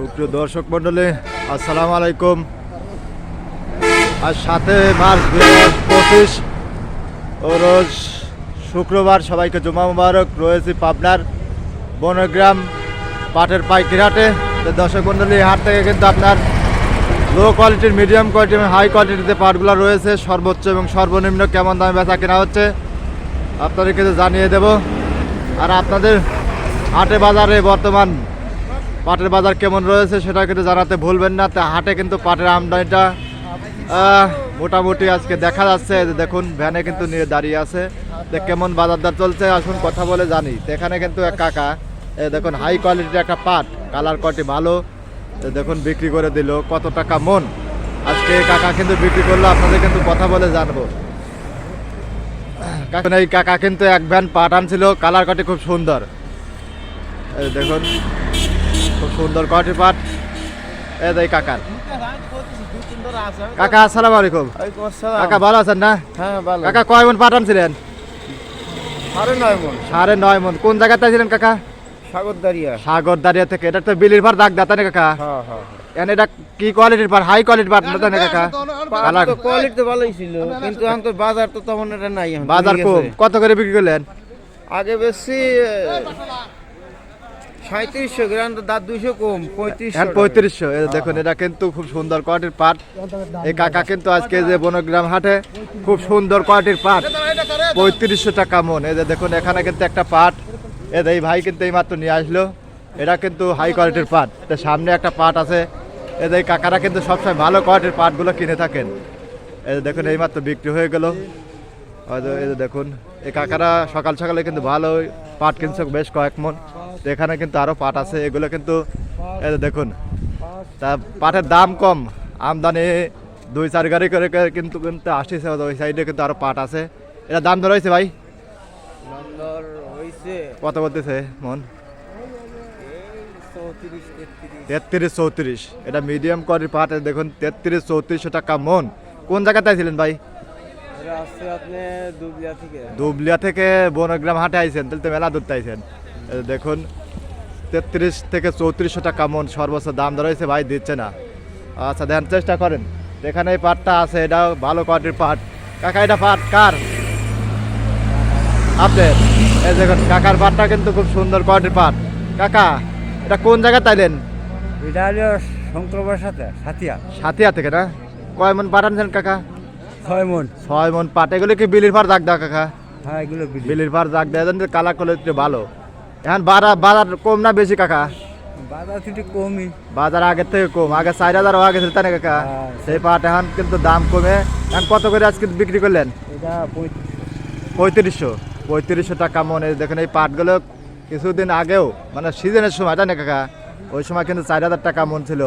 সুপ্রিয় দর্শক মন্ডলী আসসালামু আলাইকুম। আর সাথে মার্চ দুই হাজার পঁচিশ ও রোজ শুক্রবার সবাইকে জুমা মুবারক। রয়েছে পাবনার বনগ্রাম পাটের পাইকির হাটে তো দর্শক মন্ডলী হাট থেকে কিন্তু আপনার লো কোয়ালিটির মিডিয়াম কোয়ালিটি এবং হাই কোয়ালিটিতে পাটগুলো রয়েছে, সর্বোচ্চ এবং সর্বনিম্ন কেমন দামে বেচা কেনা হচ্ছে, আপনাদেরকে জানিয়ে দেব। আর আপনাদের হাটে বাজারে বর্তমান পাটের বাজার কেমন রয়েছে সেটা কিন্তু জানাতে ভুলবেন না। তা হাটে কিন্তু পাটের আমদানিটা মোটামুটি আজকে দেখা যাচ্ছে। দেখুন, ভ্যানে কিন্তু নিয়ে দাঁড়িয়ে আছে। তো কেমন বাজার দর চলছে? আসুন কথা বলে জানি। এখানে কিন্তু এক কাকা দেখুন হাই কোয়ালিটির একটা পাট কালার কোয়ালিটি ভালো। দেখুন, বিক্রি করে দিল, কত টাকা মন। আজকে কাকা কিন্তু বিক্রি করল, আপনাদের কিন্তু কথা বলে জানব। এই কাকা কিন্তু এক ভ্যান পাট আনছিল কালার কাটি খুব সুন্দর। দেখুন খুব সুন্দর কটি পাট। এই দেখ কাকার কাকা আসসালামু আলাইকুম। কাকা ভালো আছেন না? হ্যাঁ কাকা কয় মন পাট আনছিলেন? সাড়ে নয় মন। সাড়ে নয় মন। কোন জায়গাতে ছিলেন কাকা? সাগরদারিয়া। সাগর দাঁড়িয়ে থেকে। এটা তো বিলির ভার দাগ দাতা না কাকা? হ্যাঁ হ্যাঁ এন এটা কি কোয়ালিটির পাট? হাই কোয়ালিটির পাট না না কাকা? কালার কোয়ালিটি তো ভালোই ছিল কিন্তু এখন তো বাজার তো তেমন এটা নাই বাজার কম। কত করে বিক্রি করলেন? আগে বেশি সাঁত্রিশশো গ্রাম তো দাঁত দুইশো কম পঁয়ত্রিশশো এখন পঁয়ত্রিশশো এই দেখুন এটা কিন্তু খুব সুন্দর কোয়ালিটির পাট। এই কাকা কিন্তু আজকে যে বনগ্রাম হাটে খুব সুন্দর কোয়ালিটির পাট। পঁয়ত্রিশশো টাকা মন। এই যে দেখুন এখানে কিন্তু একটা পাট। এ এই ভাই কিন্তু এই মাত্র নিয়ে আসলো। এটা কিন্তু হাই কোয়ালিটির পাট। সামনে একটা পাট আছে। এ এই কাকারা কিন্তু সবসময় ভালো কোয়ালিটির পাটগুলো কিনে থাকেন। এই যে দেখুন এই মাত্র বিক্রি হয়ে গেল। এই যে দেখুন এই কাকারা সকাল সকালে কিন্তু ভালো পাট কিনছে বেশ কয়েক মন। এখানে কিন্তু আরও পাট আছে এগুলো কিন্তু দেখুন তা পাটের দাম কম আমদানি দুই চার গাড়ি করে কিন্তু কিন্তু আসতেছে ওই সাইডে কিন্তু আরও পাট আছে। এটা দাম ধরা হয়েছে ভাই? কত বলতেছে মন? চৌত্রিশ তেত্রিশ চৌত্রিশ এটা মিডিয়াম কোয়ালিটির পাট দেখুন তেত্রিশ চৌত্রিশশো টাকা মন। কোন জায়গাতে ছিলেন ভাই? দুবলিয়া থেকে। বনগ্রাম হাটে আইছেন তাহলে তো মেলা দূরতে আইছেন দেখুন তেত্রিশ থেকে চৌত্রিশশো টাকা মন সর্বোচ্চ দাম হয়েছে ভাই দিচ্ছে না। আচ্ছা দেন চেষ্টা করেন। এখানে এই পাটটা আছে এটা ভালো কোয়ালিটির পাট। কাকা এটা পাট কার? আপনার এই দেখুন কাকার পাটটা কিন্তু খুব সুন্দর কোয়ালিটির পাট। কাকা এটা কোন জায়গায় তাইলেন এটা হলো শঙ্করবার সাথে সাথিয়া। সাথিয়া থেকে না? কয় মন পাট আনছেন কাকা? ছয় মন। ছয় মন পাট। এগুলো কি বিলির ভার দাগ দাও কাকা। হ্যাঁ এগুলো বিলির ভার দাগ দেয় কালার কোয়ালিটি ভালো। এখন বাজার বাজার কম না বেশি কাকা? বাজার একটু কমই। বাজার আগের থেকে কম। আগে চার হাজার আগে ছিল তাই না কাকা? হ্যাঁ। সেই পাট এখন কিন্তু দাম কমে। এখন কত করে আজকে বিক্রি করলেন? এটা পঁয়ত্রিশশো। পঁয়ত্রিশশো টাকা মনে দেখেন এই পাটগুলো কিছুদিন আগেও মানে সিজনের সময় তাই না কাকা? ওই সময় কিন্তু চার হাজার টাকা মন ছিল।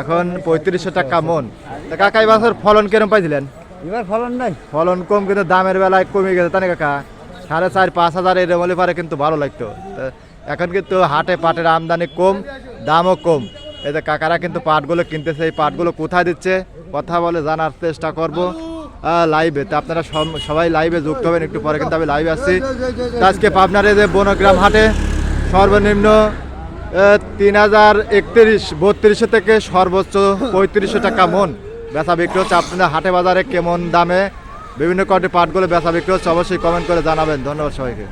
এখন পঁয়ত্রিশশো টাকা মন। তা কাকা এই বছর ফলন কিরম পাইছিলেন? এবার ফলন নাই। ফলন কম কিন্তু দামের বেলায় কমে গেছে তাই না কাকা? সাড়ে চার, পাঁচ হাজার এরম হলে পারে কিন্তু ভালো লাগতো। এখন কিন্তু হাটে পাটের আমদানি কম, দামও কম। এতে কাকারা কিন্তু পাটগুলো কিনতেছে, এই পাটগুলো কোথায় দিচ্ছে? কথা বলে জানার চেষ্টা করব লাইভে তো আপনারা সব- সবাই লাইভে যুক্ত হবেন, একটু পরে কিন্তু আমি লাইভে আসছি। আজকে পাবনার এই যে বনগ্রাম হাটে সর্বনিম্ন তিন হাজার একত্রিশ বত্রিশশো থেকে সর্বোচ্চ পঁয়ত্রিশশো টাকা মন। বেচা বিক্রি হচ্ছে আপনাদের হাটে বাজারে কেমন দামে? বিভিন্ন কয়েকটি পাটগুলো বেচা বিক্রি হচ্ছে অবশ্যই কমেন্ট করে জানাবেন। ধন্যবাদ সবাইকে।